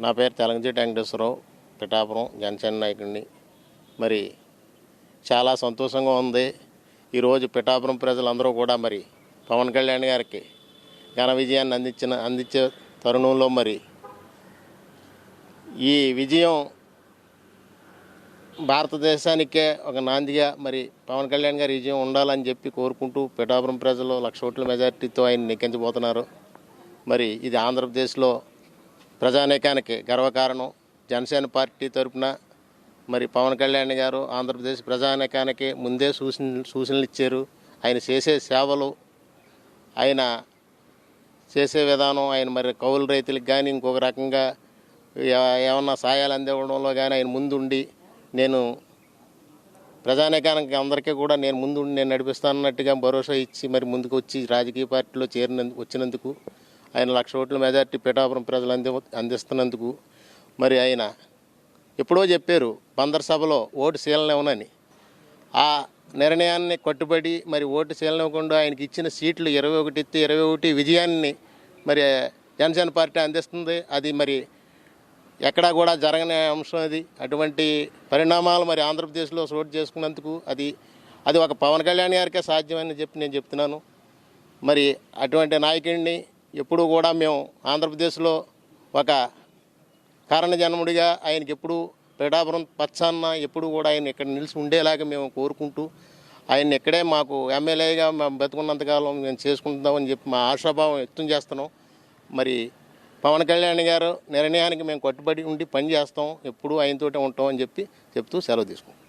నా పేరు తెలంగజేటి వెంకటేశ్వరరావు పిఠాపురం జనసేన నాయకుడిని. మరి చాలా సంతోషంగా ఉంది. ఈరోజు పిఠాపురం ప్రజలందరూ కూడా మరి పవన్ కళ్యాణ్ గారికి ఘన విజయాన్ని అందించిన అందించే తరుణంలో మరి ఈ విజయం భారతదేశానికే ఒక నాందిగా మరి పవన్ కళ్యాణ్ గారి విజయం ఉండాలని చెప్పి కోరుకుంటూ పిఠాపురం ప్రజలు లక్ష ఓట్ల మెజార్టీతో ఆయన నెక్కించబోతున్నారు. మరి ఇది ఆంధ్రప్రదేశ్లో ప్రజానేకానికి గర్వకారణం. జనసేన పార్టీ తరపున మరి పవన్ కళ్యాణ్ గారు ఆంధ్రప్రదేశ్ ప్రజానేకానికి ముందే సూచన సూచనలు ఇచ్చారు. ఆయన చేసే సేవలు ఆయన చేసే విధానం ఆయన మరి కౌలు రైతులకు కానీ ఇంకొక రకంగా ఏమన్నా సాయాలు అందివ్వడంలో కానీ ఆయన ముందుండి నేను ప్రజానేకానికి అందరికీ కూడా నేను ముందు నేను నడిపిస్తానన్నట్టుగా భరోసా ఇచ్చి మరి ముందుకు వచ్చి రాజకీయ పార్టీలో చేరిన వచ్చినందుకు ఆయన లక్ష ఓట్ల మెజార్టీ పిఠాపురం ప్రజలు అంది అందిస్తున్నందుకు మరి ఆయన ఎప్పుడో చెప్పారు బందర్ సభలో ఓటు శీలనివ్వనని ఆ నిర్ణయాన్ని కట్టుబడి మరి ఓటు శీలనివ్వకుండా ఆయనకి ఇచ్చిన సీట్లు ఇరవై ఒకటి ఎత్తి ఇరవై ఒకటి విజయాన్ని మరి జనసేన పార్టీ అందిస్తుంది. అది మరి ఎక్కడా కూడా జరగని అంశం అది. అటువంటి పరిణామాలు మరి ఆంధ్రప్రదేశ్లో చోటు చేసుకున్నందుకు అది అది ఒక పవన్ కళ్యాణ్ గారికే సాధ్యమని చెప్పి నేను చెప్తున్నాను. మరి అటువంటి నాయకుడిని ఎప్పుడూ కూడా మేము ఆంధ్రప్రదేశ్లో ఒక కారణజన్ముడిగా ఆయనకి ఎప్పుడూ పిఠాపురం పచ్చన్న ఎప్పుడు కూడా ఆయన ఇక్కడ నిలిచి ఉండేలాగా మేము కోరుకుంటూ ఆయన ఇక్కడే మాకు ఎమ్మెల్యేగా మేము బతుకున్నంతకాలం మేము చేసుకుంటామని చెప్పి మా ఆశాభావం వ్యక్తం చేస్తున్నాం. మరి పవన్ కళ్యాణ్ గారు నిర్ణయానికి మేము కట్టుబడి ఉండి పని చేస్తాం. ఎప్పుడూ ఆయనతోటే ఉంటామని చెప్పి చెప్తూ సెలవు తీసుకుంటాం